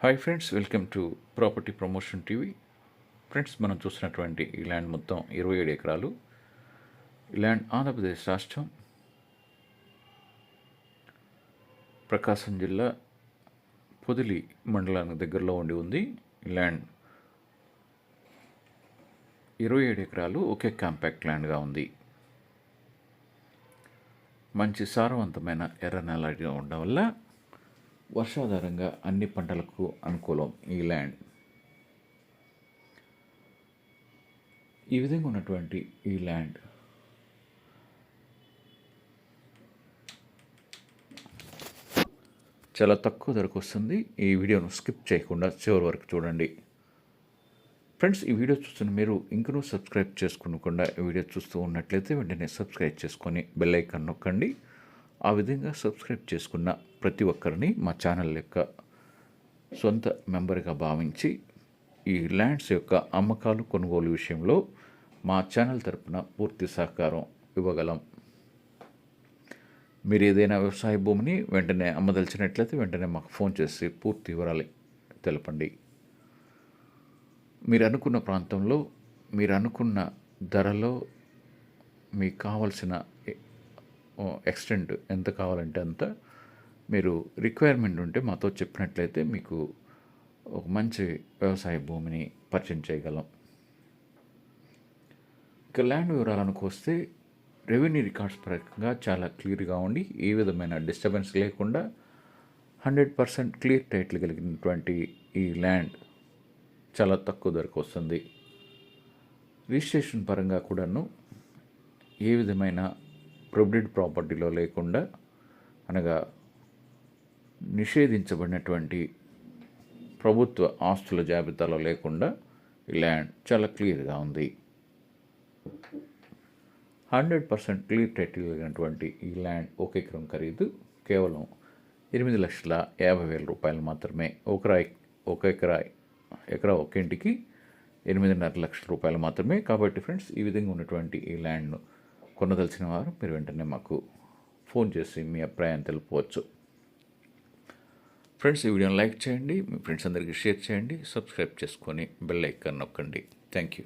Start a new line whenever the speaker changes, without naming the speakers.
Hi friends welcome to property promotion TV friends మనం చూసినటువంటి ఈ ల్యాండ్ మొత్తం ఇరవై ఏడు ఎకరాలు. ఈ ల్యాండ్ ఆంధ్రప్రదేశ్ రాష్ట్రం ప్రకాశం జిల్లా పొదిలి మండలానికి దగ్గరలో ఉండి ఉంది. ఈ ల్యాండ్ ఇరవై ఏడు ఎకరాలు ఒకే కాంపాక్ట్ ల్యాండ్గా ఉంది. మంచి సారవంతమైన ఎర్ర నెలగా ఉండడం వల్ల వర్షాధారంగా అన్ని పంటలకు అనుకూలం ఈ ల్యాండ్. ఈ విధంగా ఉన్నటువంటి ఈ ల్యాండ్. చాలా తక్కువ ధరకు వస్తుంది. ఈ వీడియోను స్కిప్ చేయకుండా చివరి వరకు చూడండి. ఫ్రెండ్స్ ఈ వీడియో చూస్తున్న మీరు ఇంకనూ సబ్స్క్రైబ్ చేసుకోకుండా ఈ వీడియో చూస్తూ ఉన్నట్లయితే వెంటనే సబ్స్క్రైబ్ చేసుకొని బెల్ ఐకాన్ నొక్కండి. ఆ విధంగా సబ్స్క్రైబ్ చేసుకున్న ప్రతి ఒక్కరిని మా ఛానల్ యొక్క సొంత మెంబర్గా భావించి ఈ ల్యాండ్స్ యొక్క అమ్మకాలు కొనుగోలు విషయంలో మా ఛానల్ తరపున పూర్తి సహకారం ఇవ్వగలం. మీరు ఏదైనా వ్యవసాయ భూమిని వెంటనే అమ్మదలిచినట్లయితే వెంటనే మాకు ఫోన్ చేసి పూర్తి వివరాలు తెలపండి. మీరు అనుకున్న ప్రాంతంలో మీరు అనుకున్న ధరలో మీకు కావలసిన ఎక్స్టెంట్ ఎంత కావాలంటే అంత మీరు రిక్వైర్మెంట్ ఉంటే మాతో చెప్పినట్లయితే మీకు ఒక మంచి వ్యవసాయ భూమిని పరిచయం చేయగలం. ఇక ల్యాండ్ వివరాలకు వస్తే రెవెన్యూ రికార్డ్స్ పరంగా చాలా క్లియర్గా ఉండి ఏ విధమైన డిస్టర్బెన్స్ లేకుండా హండ్రెడ్ పర్సెంట్ క్లియర్ టైటిల్ కలిగినటువంటి ఈ ల్యాండ్ చాలా తక్కువ ధరకు వస్తుంది. రిజిస్ట్రేషన్ పరంగా కూడాను ఏ విధమైన ప్రొబిడెడ్ ప్రాపర్టీలో లేకుండా అనగా నిషేధించబడినటువంటి ప్రభుత్వ ఆస్తుల జాబితాలో లేకుండా ఈ ల్యాండ్ చాలా క్లియర్గా ఉంది. హండ్రెడ్ పర్సెంట్ క్లియర్ టైటిల్ అయినటువంటి ఈ ల్యాండ్ ఒక ఎకరం ఖరీదు. కేవలం ఎనిమిది లక్షల యాభై వేల రూపాయలు మాత్రమే. ఒకరా ఒక ఎకరా ఎకరా ఒక ఇంటికి ఎనిమిదిన్నర లక్షల రూపాయలు మాత్రమే. కాబట్టి ఫ్రెండ్స్ ఈ విధంగా ఉన్నటువంటి ఈ ల్యాండ్ను కొనదలిచిన వారు మీరు వెంటనే మాకు ఫోన్ చేసి మీ అభిప్రాయాన్ని తెలుపవచ్చు ఫ్రెండ్స్ ఈ వీడియోని లైక్ చేయండి. మీ ఫ్రెండ్స్ అందరికీ షేర్ చేయండి. సబ్స్క్రైబ్ చేసుకొని బెల్ ఐకాన్ నొక్కండి. Thank you.